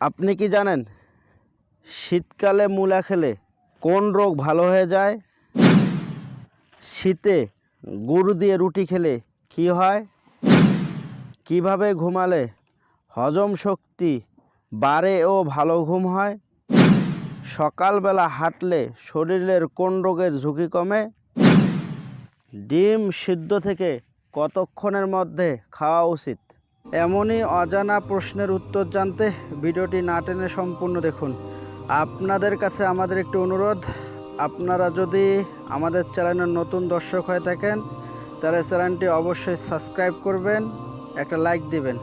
আপনি কি জানেন শীতকালে মূলা খেলে কোন রোগ ভালো হয়ে যায়? শীতে গুড় দিয়ে রুটি খেলে কি হয়? কীভাবে ঘুমালে হজম শক্তি বাড়ে ও ভালো ঘুম হয়? সকালবেলা হাঁটলে শরীরের কোন রোগের ঝুঁকি কমে? ডিম সিদ্ধ থেকে কতক্ষণের মধ্যে খাওয়া উচিত? এমনই অজানা প্রশ্নের উত্তর জানতে ভিডিওটি না টেনে সম্পূর্ণ দেখুন। আপনাদের কাছে আমাদের একটি অনুরোধ, আপনারা যদি আমাদের চ্যানেলের নতুন দর্শক হয়ে থাকেন, তাহলে চ্যানেলটি অবশ্যই সাবস্ক্রাইব করবেন, একটা লাইক দিবেন।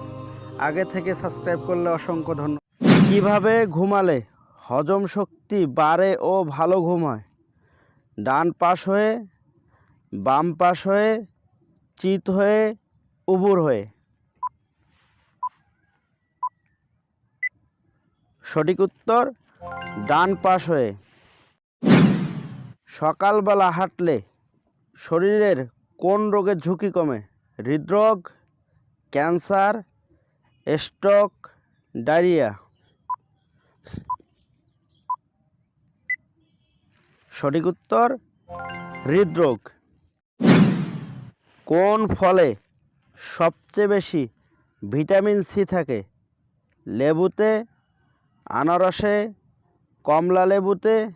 আগে থেকে সাবস্ক্রাইব করলে অসংখ্য ধন্যবাদ। কীভাবে ঘুমালে? হজম শক্তি বাড়ে ও ভালো ঘুম হয় ডান পাশ হয়ে, বাম পাশ হয়ে, চিত হয়ে, উবুর হয়ে। সঠিক উত্তর, ডান পাশ হয়ে। সকালবেলা হাঁটলে শরীরের কোন রোগের ঝুঁকি কমে? হৃদরোগ, ক্যান্সার, স্ট্রোক, ডায়রিয়া। সঠিক উত্তর, হৃদরোগ। কোন ফলে সবচেয়ে বেশি ভিটামিন সি থাকে? লেবুতে আনারসে, কমলা লেবুতে,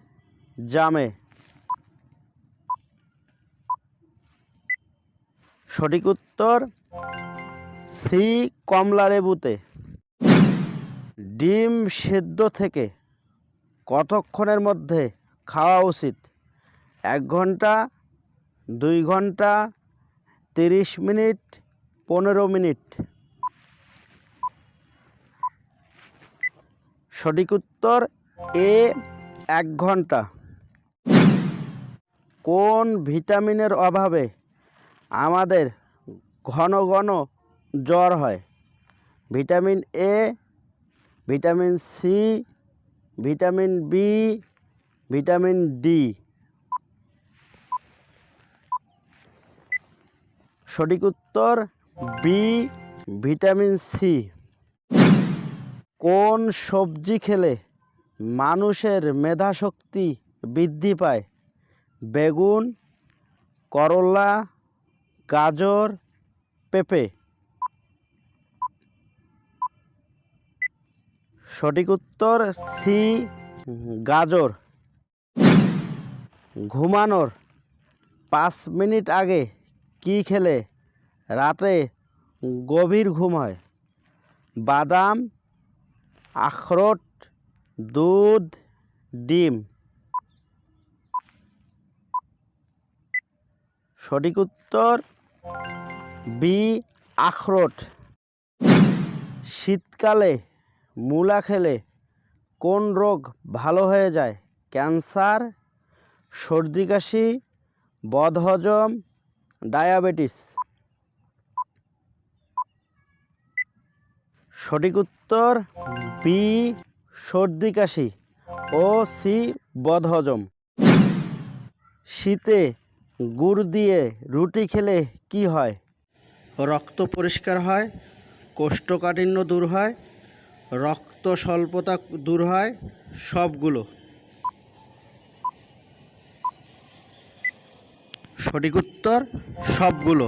জামে। সঠিক উত্তর, সি, কমলা লেবুতে। ডিম সেদ্ধ থেকে কতক্ষণের মধ্যে খাওয়া উচিত? এক ঘণ্টা, দুই ঘণ্টা, তিরিশ মিনিট, পনেরো মিনিট? সঠিক উত্তর এ, এক ঘণ্টা। কোন ভিটামিনের অভাবে আমাদের ঘন ঘন জ্বর হয়? Vitamin A, vitamin C, vitamin B, vitamin D. সঠিক উত্তর বি, ভিটামিন সি। কোন সবজি খেলে মানুষের মেধাশক্তি বৃদ্ধি পায়? বেগুন, করলা, গাজর, পেঁপে। সঠিক উত্তর সি, গাজর। ঘুমানোর পাঁচ মিনিট আগে কি খেলে রাতে গভীর ঘুম হয়? বাদাম আখরোট, দুধ, ডিম। সঠিক উত্তর বি, আখরোট। শীতকালে মূলা খেলে কোন রোগ ভালো হয়ে যায়? ক্যান্সার, সর্দি কাশি, বদহজম, ডায়াবেটিস। সঠিক উত্তর বি সর্দি কাশি ও সি বদহজম শীতে গুড় দিয়ে রুটি খেলে কি হয়? রক্ত পরিষ্কার হয়, কোষ্ঠকাঠিন্য দূর হয়, রক্ত স্বল্পতা দূর হয়, সবগুলো। সঠিক উত্তর, সবগুলো।